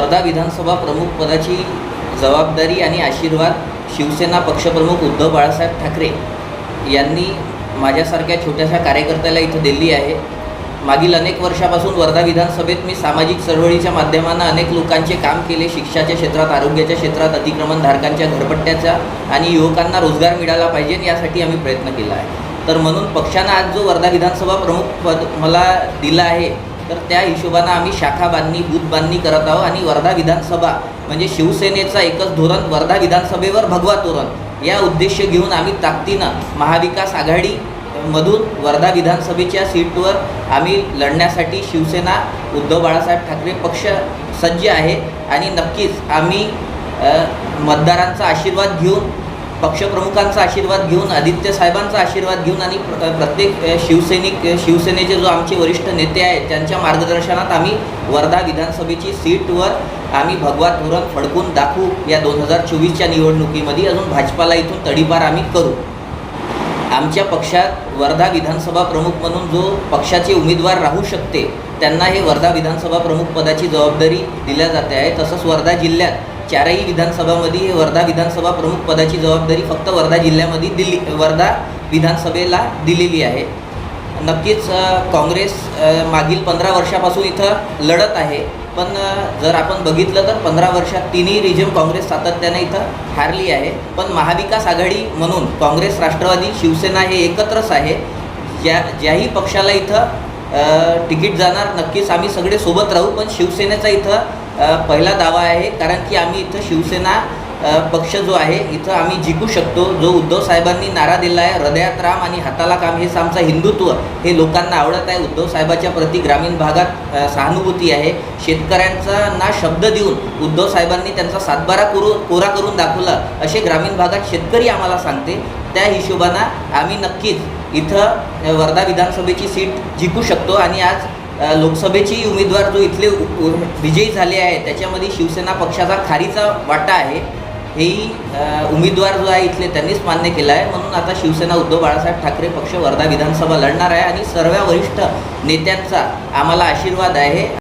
वर्धा विधानसभा प्रमुख पदाची जबाबदारी आणि आशीर्वाद शिवसेना पक्षप्रमुख उद्धव बाळासाहेब ठाकरे यांनी माझ्यासारख्या छोट्याशा कार्यकर्त्याला इथं दिली आहे. मागील अनेक वर्षापासून वर्धा विधानसभेत मी सामाजिक चळवळीच्या माध्यमानं अनेक लोकांचे काम केले शिक्षाच्या क्षेत्रात आरोग्याच्या क्षेत्रात अतिक्रमणधारकांच्या घरपट्ट्याचा आणि युवकांना रोजगार मिळाला पाहिजे यासाठी आम्ही प्रयत्न केला आहे. तर म्हणून पक्षानं आज जो वर्धा विधानसभा प्रमुख पद मला दिला आहे तर त्या हिशोबानं आम्ही शाखा बांधणी बूथ बांधणी करत आहोत आणि वर्धा विधानसभा म्हणजे शिवसेनेचा एकच धोरण वर्धा विधानसभेवर भगवा तोरण. या उद्देश घेऊन आम्ही ताकदीनं महाविकास आघाडी मधून वर्धा विधानसभेच्या सीटवर आम्ही लढण्यासाठी शिवसेना उद्धव बाळासाहेब ठाकरे पक्ष सज्ज आहे. आणि नक्कीच आम्ही मतदारांचा आशीर्वाद घेऊन पक्षप्रमुखांचा आशीर्वाद घेऊन आदित्य साहेबांचा आशीर्वाद घेऊन आणि प्र- प्रत्येक शिवसैनिक शिवसेनेचे जो आमचे वरिष्ठ नेते आहेत त्यांच्या मार्गदर्शनात आम्ही वर्धा विधानसभेची सीटवर आम्ही भगवा धोरण फडकून दाखवू या दोन हजार चोवीसच्या निवडणुकीमध्ये. अजून भाजपाला इथून तडीपार आम्ही करू. आमच्या पक्षात वर्धा विधानसभा प्रमुख म्हणून जो पक्षाचे उमेदवार राहू शकते त्यांना हे वर्धा विधानसभा प्रमुख पदाची जबाबदारी दिल्या जाते आहे. तसंच वर्धा जिल्ह्यात चारही विधानसभामध्ये हे वर्धा विधानसभा प्रमुख पदाची जबाबदारी फक्त वर्धा जिल्ह्यामध्ये दिली वर्धा विधानसभेला दिलेली आहे. नक्कीच काँग्रेस मागील पंधरा वर्षापासून इथं लढत आहे. पण जर आपण बघितलं तर पंधरा वर्षात तिन्ही रिजन काँग्रेस सातत्याने इथं हारली आहे. पण महाविकास आघाडी म्हणून काँग्रेस राष्ट्रवादी शिवसेना हे एकत्रच आहे. ज्या ज्याही पक्षाला इथं तिकीट जाणार नक्कीच आम्ही सगळे सोबत राहू. पण शिवसेनेचा इथं पहिला दावा आहे कारण की आम्ही इथं शिवसेना पक्ष जो आहे इथं आम्ही जिंकू शकतो. जो उद्धव साहेबांनी नारा दिला आहे हृदयात राम आणि हाताला काम हेच आमचं हिंदुत्व. हे लोकांना आवडत आहे. उद्धव साहेबाच्या प्रति ग्रामीण भागात सहानुभूती आहे. शेतकऱ्यांचा ना शब्द देऊन उद्धव साहेबांनी त्यांचा सातबारा करू कोरा करून दाखवला असे ग्रामीण भागात शेतकरी आम्हाला सांगते. त्या हिशोबानं आम्ही नक्कीच इथं वर्धा विधानसभेची सीट जिंकू शकतो. आणि आज लोकसभेची उमेदवार जो इथले उ- विजयी झाले आहे त्याच्यामध्ये शिवसेना पक्षाचा खारीचा वाटा आहे. हेही उमेदवार जो आहे इथले त्यांनीच मान्य केलं आहे. म्हणून आता शिवसेना उद्धव बाळासाहेब ठाकरे पक्ष वर्धा विधानसभा लढणार आहे आणि सर्व वरिष्ठ नेत्यांचा आम्हाला आशीर्वाद आहे.